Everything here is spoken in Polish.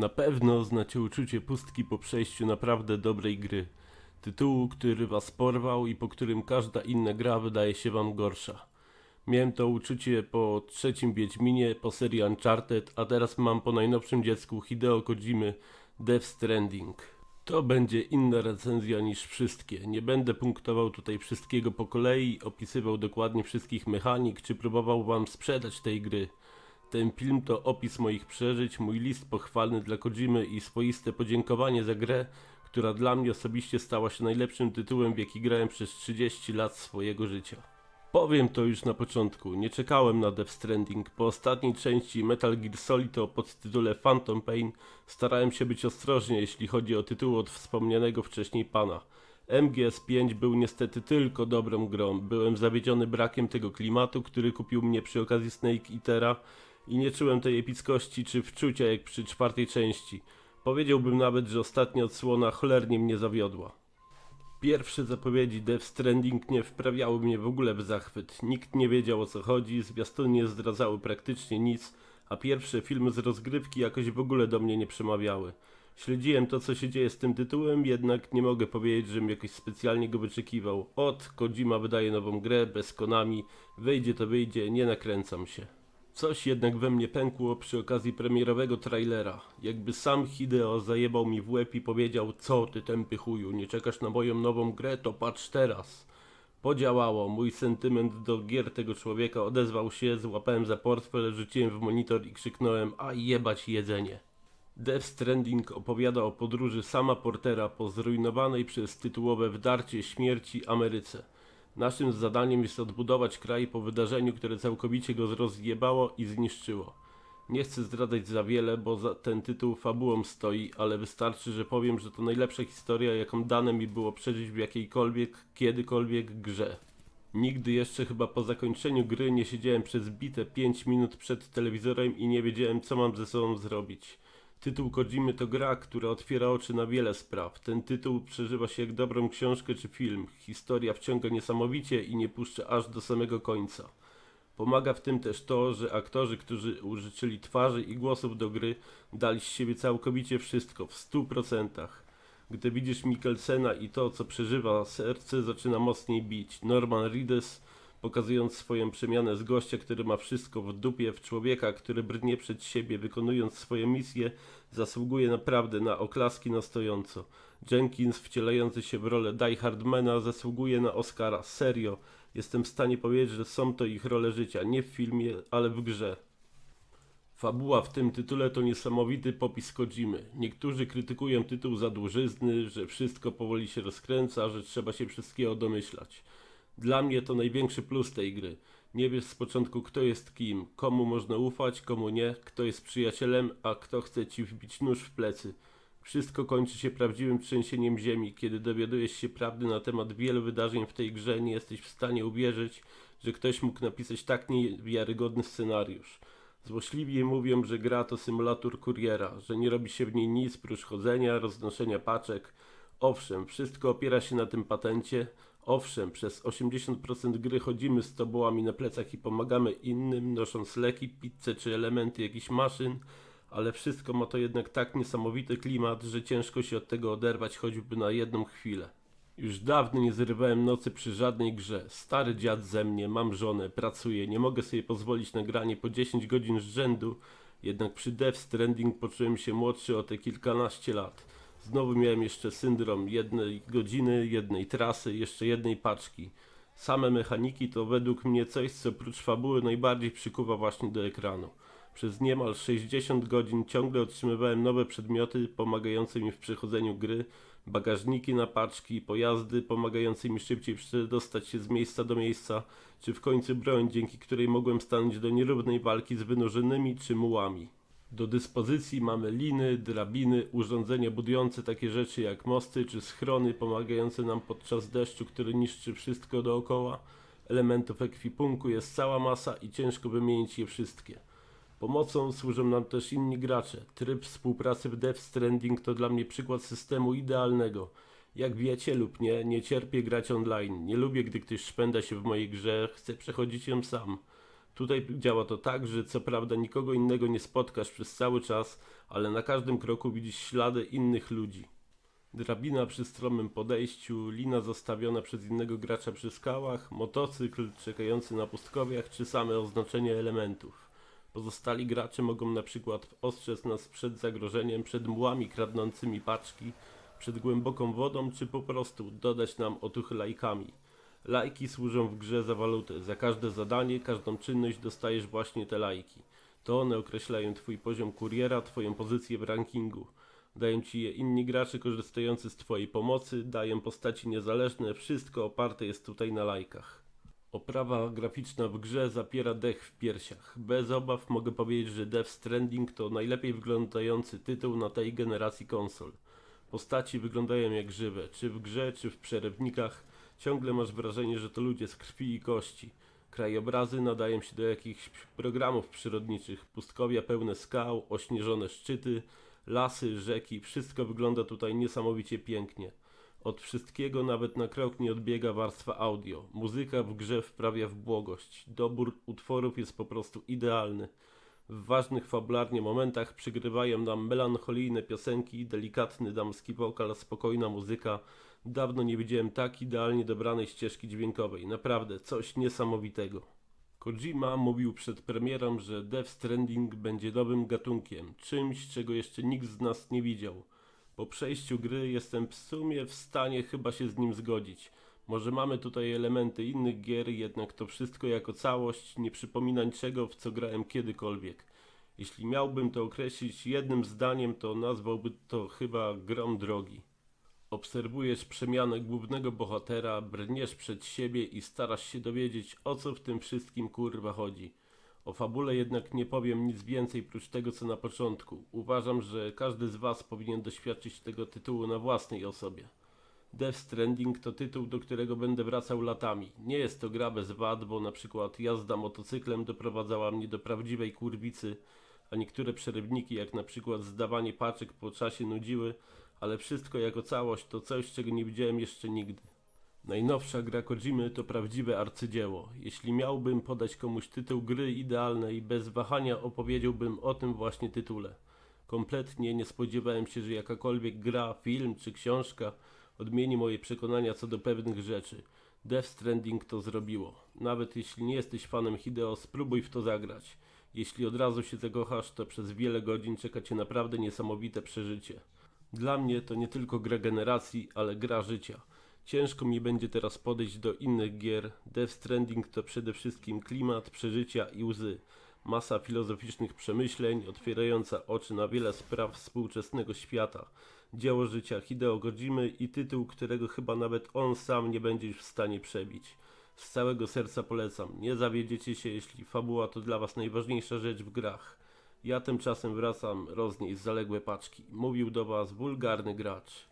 Na pewno znacie uczucie pustki po przejściu naprawdę dobrej gry. Tytułu, który was porwał i po którym każda inna gra wydaje się wam gorsza. Miałem to uczucie po trzecim Wiedźminie, po serii Uncharted, a teraz mam po najnowszym dziecku Hideo Kojimy Death Stranding. To będzie inna recenzja niż wszystkie. Nie będę punktował tutaj wszystkiego po kolei, opisywał dokładnie wszystkich mechanik, czy próbował wam sprzedać tej gry. Ten film to opis moich przeżyć, mój list pochwalny dla Kojimy i swoiste podziękowanie za grę, która dla mnie osobiście stała się najlepszym tytułem, w jaki grałem przez 30 lat swojego życia. Powiem to już na początku, nie czekałem na Death Stranding. Po ostatniej części Metal Gear Solid o podtytule Phantom Pain starałem się być ostrożnie, jeśli chodzi o tytuł od wspomnianego wcześniej pana. MGS5 był niestety tylko dobrą grą. Byłem zawiedziony brakiem tego klimatu, który kupił mnie przy okazji Snake Eatera i nie czułem tej epickości czy wczucia jak przy czwartej części. Powiedziałbym nawet, że ostatnia odsłona cholernie mnie zawiodła. Pierwsze zapowiedzi Death Stranding nie wprawiały mnie w ogóle w zachwyt. Nikt nie wiedział o co chodzi, zwiastuny nie zdradzały praktycznie nic, a pierwsze filmy z rozgrywki jakoś w ogóle do mnie nie przemawiały. Śledziłem to co się dzieje z tym tytułem, jednak nie mogę powiedzieć, żebym jakoś specjalnie go wyczekiwał. Od Kojima wydaje nową grę, bez Konami, wyjdzie to wyjdzie, nie nakręcam się. Coś jednak we mnie pękło przy okazji premierowego trailera. Jakby sam Hideo zajebał mi w łeb i powiedział Co ty tępy chuju, nie czekasz na moją nową grę, to patrz teraz. Podziałało, mój sentyment do gier tego człowieka odezwał się, złapałem za portfel, rzuciłem w monitor i krzyknąłem a jebać jedzenie. Death Stranding opowiada o podróży sama Portera po zrujnowanej przez tytułowe wdarcie śmierci Ameryce. Naszym zadaniem jest odbudować kraj po wydarzeniu, które całkowicie go rozjebało i zniszczyło. Nie chcę zdradzać za wiele, bo za ten tytuł fabułą stoi, ale wystarczy, że powiem, że to najlepsza historia, jaką dane mi było przeżyć w jakiejkolwiek, kiedykolwiek grze. Nigdy jeszcze chyba po zakończeniu gry nie siedziałem przez bite 5 minut przed telewizorem i nie wiedziałem co mam ze sobą zrobić. Tytuł Kojimy to gra, która otwiera oczy na wiele spraw. Ten tytuł przeżywa się jak dobrą książkę czy film. Historia wciąga niesamowicie i nie puszcza aż do samego końca. Pomaga w tym też to, że aktorzy, którzy użyczyli twarzy i głosów do gry, dali z siebie całkowicie wszystko, w 100%. Gdy widzisz Mikkelsena i to, co przeżywa, serce zaczyna mocniej bić. Norman Reedus pokazując swoją przemianę z gościa, który ma wszystko w dupie, w człowieka, który brnie przed siebie, wykonując swoje misje, zasługuje naprawdę na oklaski na stojąco. Jenkins, wcielający się w rolę Die Hardmana, zasługuje na Oscara. Serio, jestem w stanie powiedzieć, że są to ich role życia, nie w filmie, ale w grze. Fabuła w tym tytule to niesamowity popis Kojimy. Niektórzy krytykują tytuł za dłużyzny, że wszystko powoli się rozkręca, że trzeba się wszystkiego domyślać. Dla mnie to największy plus tej gry. Nie wiesz z początku kto jest kim, komu można ufać, komu nie, kto jest przyjacielem, a kto chce ci wbić nóż w plecy. Wszystko kończy się prawdziwym trzęsieniem ziemi. Kiedy dowiadujesz się prawdy na temat wielu wydarzeń w tej grze, nie jesteś w stanie uwierzyć, że ktoś mógł napisać tak niewiarygodny scenariusz. Złośliwi mówią, że gra to symulator kuriera, że nie robi się w niej nic prócz chodzenia, roznoszenia paczek. Owszem, wszystko opiera się na tym patencie, Owszem, przez 80% gry chodzimy z tobołami na plecach i pomagamy innym, nosząc leki, pizzę czy elementy jakichś maszyn, ale wszystko ma to jednak tak niesamowity klimat, że ciężko się od tego oderwać choćby na jedną chwilę. Już dawno nie zrywałem nocy przy żadnej grze. Stary dziad ze mnie, mam żonę, pracuję, nie mogę sobie pozwolić na granie po 10 godzin z rzędu, jednak przy Death Stranding poczułem się młodszy o te kilkanaście lat. Znowu miałem jeszcze syndrom jednej godziny, jednej trasy, jeszcze jednej paczki. Same mechaniki to według mnie coś, co oprócz fabuły najbardziej przykuwa właśnie do ekranu. Przez niemal 60 godzin ciągle otrzymywałem nowe przedmioty pomagające mi w przechodzeniu gry, bagażniki na paczki, pojazdy pomagające mi szybciej przedostać się z miejsca do miejsca, czy w końcu broń, dzięki której mogłem stanąć do nierównej walki z wynurzonymi czy mułami. Do dyspozycji mamy liny, drabiny, urządzenia budujące takie rzeczy jak mosty czy schrony pomagające nam podczas deszczu, który niszczy wszystko dookoła. Elementów ekwipunku jest cała masa i ciężko wymienić je wszystkie. Pomocą służą nam też inni gracze. Tryb współpracy w Death Stranding to dla mnie przykład systemu idealnego. Jak wiecie lub nie, nie cierpię grać online. Nie lubię, gdy ktoś szpęda się w mojej grze, chcę przechodzić ją sam. Tutaj działa to tak, że co prawda nikogo innego nie spotkasz przez cały czas, ale na każdym kroku widzisz ślady innych ludzi. Drabina przy stromym podejściu, lina zostawiona przez innego gracza przy skałach, motocykl czekający na pustkowiach czy same oznaczenie elementów. Pozostali gracze mogą na przykład ostrzec nas przed zagrożeniem, przed młami kradnącymi paczki, przed głęboką wodą, czy po prostu dodać nam otuchy lajkami. Lajki służą w grze za walutę. Za każde zadanie, każdą czynność dostajesz właśnie te lajki. To one określają twój poziom kuriera, twoją pozycję w rankingu. Dają ci je inni gracze korzystający z twojej pomocy, dają postaci niezależne, wszystko oparte jest tutaj na lajkach. Oprawa graficzna w grze zapiera dech w piersiach. Bez obaw mogę powiedzieć, że Death Stranding to najlepiej wyglądający tytuł na tej generacji konsol. Postaci wyglądają jak żywe, czy w grze, czy w przerywnikach. Ciągle masz wrażenie, że to ludzie z krwi i kości. Krajobrazy nadają się do jakichś programów przyrodniczych. Pustkowia pełne skał, ośnieżone szczyty, lasy, rzeki. Wszystko wygląda tutaj niesamowicie pięknie. Od wszystkiego nawet na krok nie odbiega warstwa audio. Muzyka w grze wprawia w błogość. Dobór utworów jest po prostu idealny. W ważnych fabularnie momentach przygrywają nam melancholijne piosenki, delikatny damski wokal, spokojna muzyka. Dawno nie widziałem tak idealnie dobranej ścieżki dźwiękowej. Naprawdę coś niesamowitego. Kojima mówił przed premierą, że Death Stranding będzie nowym gatunkiem, czymś, czego jeszcze nikt z nas nie widział. Po przejściu gry jestem w sumie w stanie chyba się z nim zgodzić. Może mamy tutaj elementy innych gier, jednak to wszystko jako całość nie przypomina niczego, w co grałem kiedykolwiek. Jeśli miałbym to określić jednym zdaniem, to nazwałby to chyba grą drogi. Obserwujesz przemianę głównego bohatera, brniesz przed siebie i starasz się dowiedzieć, o co w tym wszystkim kurwa chodzi. O fabule jednak nie powiem nic więcej prócz tego, co na początku. Uważam, że każdy z Was powinien doświadczyć tego tytułu na własnej osobie. Death Stranding to tytuł, do którego będę wracał latami. Nie jest to gra bez wad, bo na przykład jazda motocyklem doprowadzała mnie do prawdziwej kurwicy, a niektóre przerywniki, jak na przykład zdawanie paczek po czasie nudziły, ale wszystko jako całość to coś, czego nie widziałem jeszcze nigdy. Najnowsza gra Kojimy to prawdziwe arcydzieło. Jeśli miałbym podać komuś tytuł gry idealnej, bez wahania opowiedziałbym o tym właśnie tytule. Kompletnie nie spodziewałem się, że jakakolwiek gra, film czy książka odmieni moje przekonania co do pewnych rzeczy. Death Stranding to zrobiło. Nawet jeśli nie jesteś fanem Hideo, spróbuj w to zagrać. Jeśli od razu się zakochasz, to przez wiele godzin czeka cię naprawdę niesamowite przeżycie. Dla mnie to nie tylko gra generacji, ale gra życia. Ciężko mi będzie teraz podejść do innych gier. Death Stranding to przede wszystkim klimat, przeżycia i łzy. Masa filozoficznych przemyśleń, otwierająca oczy na wiele spraw współczesnego świata. Dzieło życia Hideo Kojimy i tytuł, którego chyba nawet on sam nie będzie już w stanie przebić. Z całego serca polecam. Nie zawiedziecie się, jeśli fabuła to dla was najważniejsza rzecz w grach. Ja tymczasem wracam roznieść zaległe paczki. Mówił do was wulgarny gracz.